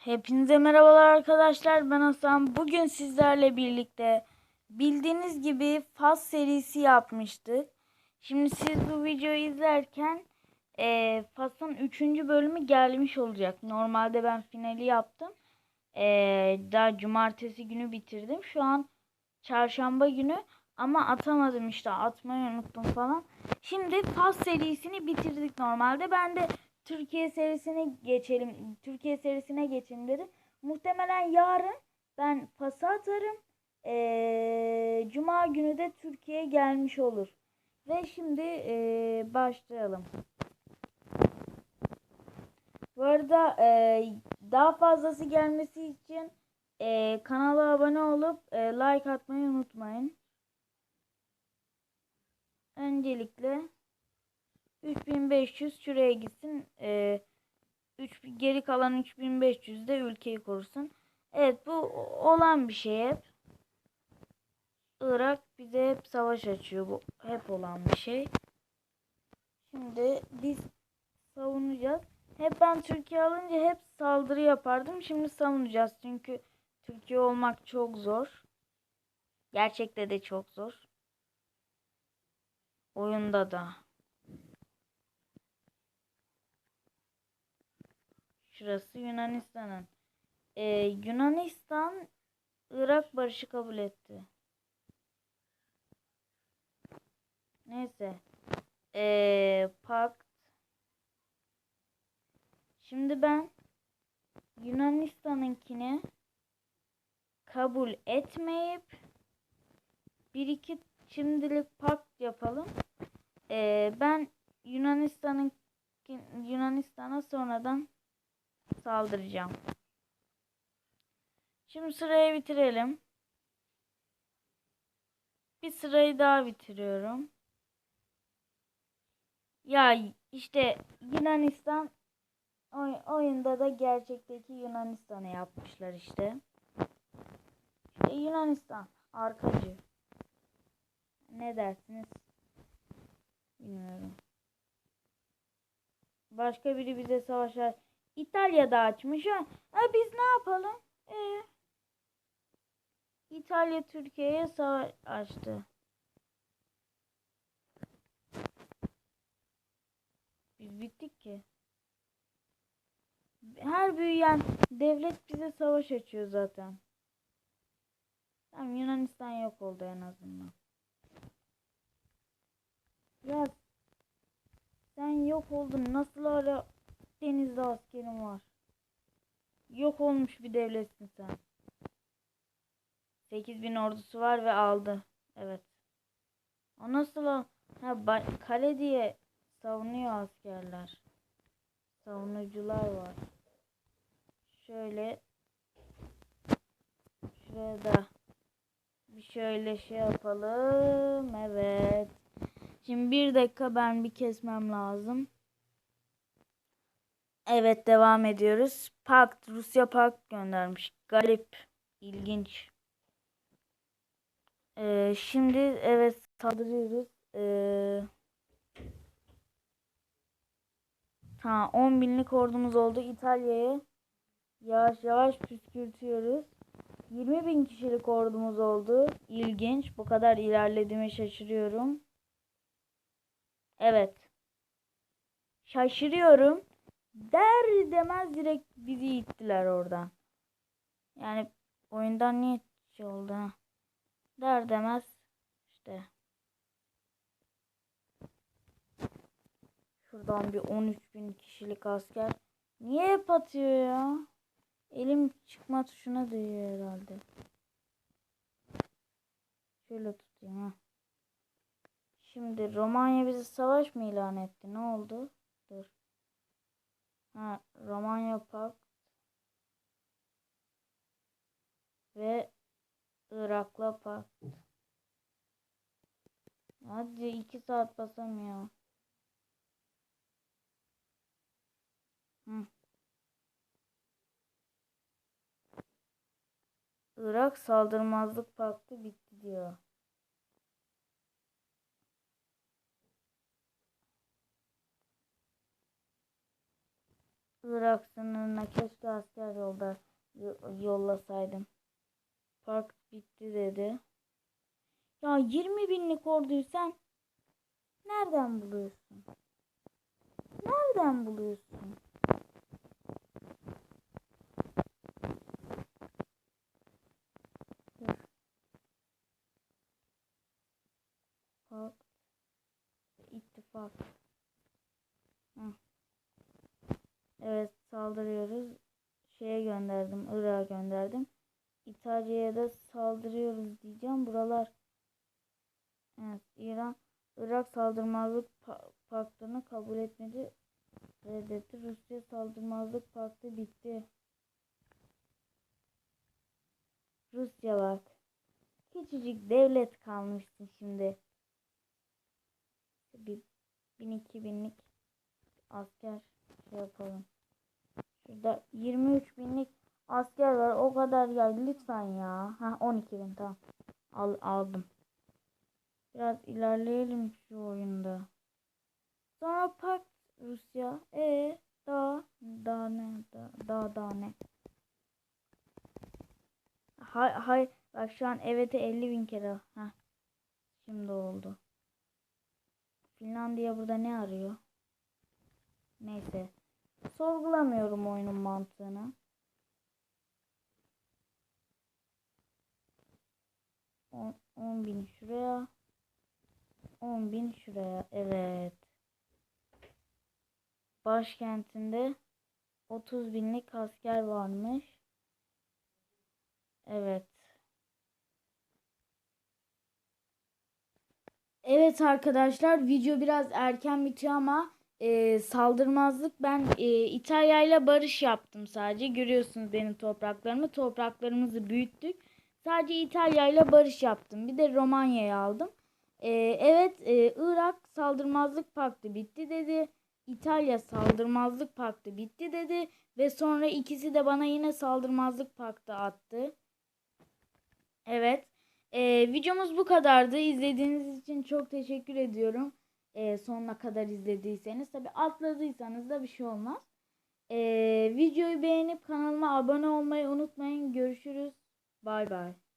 Hepinize merhabalar arkadaşlar. Ben Hasan. Bugün sizlerle birlikte bildiğiniz gibi Faz serisi yapmıştık. Şimdi siz bu videoyu izlerken e, Faz'ın 3. bölümü gelmiş olacak. Normalde ben finali yaptım. E, daha cumartesi günü bitirdim. Şu an çarşamba günü ama atamadım işte atmayı unuttum falan. Şimdi Faz serisini bitirdik normalde. Ben de Türkiye serisine geçelim. Türkiye serisine geçelim dedim. Muhtemelen yarın ben pası atarım. Ee, Cuma günü de Türkiye gelmiş olur. Ve şimdi ee, başlayalım. Bu arada ee, daha fazlası gelmesi için ee, kanala abone olup ee, like atmayı unutmayın. Öncelikle 3500 şuraya gitsin. Ee, 3 geri kalan 3500 de ülkeyi korusun. Evet bu olan bir şey hep. Irak bize hep savaş açıyor. Bu hep olan bir şey. Şimdi biz savunacağız. Hep ben Türkiye alınca hep saldırı yapardım. Şimdi savunacağız. Çünkü Türkiye olmak çok zor. Gerçekte de çok zor. Oyunda da. Şurası Yunanistan'ın. Ee, Yunanistan Irak barışı kabul etti. Neyse. Ee, pakt. Şimdi ben Yunanistan'ınkini kabul etmeyip bir iki şimdilik pakt yapalım. Ee, ben Yunanistan'ın Yunanistan'a sonradan saldıracağım. Şimdi sırayı bitirelim. Bir sırayı daha bitiriyorum. Ya işte Yunanistan oy, oyunda da gerçekteki Yunanistan'ı yapmışlar işte. İşte Yunanistan arkacı. Ne dersiniz? Bilmiyorum. Başka biri bize savaşar. İtalya'da açmış ha. ha biz ne yapalım? Ee, İtalya Türkiye'ye savaş açtı. Biz bittik ki. Her büyüyen devlet bize savaş açıyor zaten. Tamam Yunanistan yok oldu en azından. Ya sen yok oldun. Nasıl hala denizde askerim var? Yok olmuş bir devletsin sen. 8000 ordusu var ve aldı. Evet. O nasıl o? Ha, kale diye savunuyor askerler. Savunucular var. Şöyle şuraya da bir şöyle şey yapalım. Evet. Şimdi bir dakika ben bir kesmem lazım. Evet devam ediyoruz. Pakt Rusya pakt göndermiş. Garip. ilginç. Ee, şimdi evet saldırıyoruz. Ee, ha 10 binlik ordumuz oldu. İtalya'ya yavaş yavaş püskürtüyoruz. 20 bin kişilik ordumuz oldu. İlginç. Bu kadar ilerlediğime şaşırıyorum. Evet. Şaşırıyorum. Der demez direkt bizi ittiler oradan. Yani oyundan niye şey oldu ha? Der demez işte. Şuradan bir 13 bin kişilik asker. Niye hep atıyor ya? Elim çıkma tuşuna değiyor herhalde. Şöyle tutayım ha. Şimdi Romanya bizi savaş mı ilan etti? Ne oldu? Ha, Romanya Pakt ve Irak'la Pakt. Hadi iki saat basamıyor. Hı. Irak saldırmazlık paktı bitti diyor. Irak sınırına keşke asker yolda yo- yollasaydım. Park bitti dedi. Ya 20 binlik orduyu sen nereden buluyorsun? Nereden buluyorsun? Dur. Park ittifak. Hı. Evet saldırıyoruz. Şeye gönderdim. Irak'a gönderdim. İtalya'ya da saldırıyoruz diyeceğim. Buralar Evet İran Irak saldırmazlık pa- paktını kabul etmedi. Reddetti. Rusya saldırmazlık paktı bitti. Rusya bak. Küçücük devlet kalmışsın şimdi. Bir bin iki binlik asker şey yapalım. Şurada 23 binlik asker var. O kadar geldi lütfen ya. Ha 12 bin tamam. Al, aldım. Biraz ilerleyelim şu oyunda. Sonra Pakt Rusya. E daha daha ne daha daha, daha ne? Hay hay bak şu an evet'e 50 bin kere. Ha. Şimdi oldu. Finlandiya burada ne arıyor? Neyse. Sorgulamıyorum oyunun mantığını. 10 bin şuraya. 10 bin şuraya. Evet. Başkentinde 30 binlik asker varmış. Evet. Evet arkadaşlar video biraz erken bitiyor ama e, saldırmazlık ben e, İtalya ile barış yaptım sadece. Görüyorsunuz benim topraklarımı. Topraklarımızı büyüttük. Sadece İtalya ile barış yaptım. Bir de Romanya'yı aldım. E, evet e, Irak saldırmazlık paktı bitti dedi. İtalya saldırmazlık paktı bitti dedi. Ve sonra ikisi de bana yine saldırmazlık paktı attı. Evet. Ee, videomuz bu kadardı. İzlediğiniz için çok teşekkür ediyorum. Ee, sonuna kadar izlediyseniz. Tabi atladıysanız da bir şey olmaz. Ee, videoyu beğenip kanalıma abone olmayı unutmayın. Görüşürüz. Bay bay.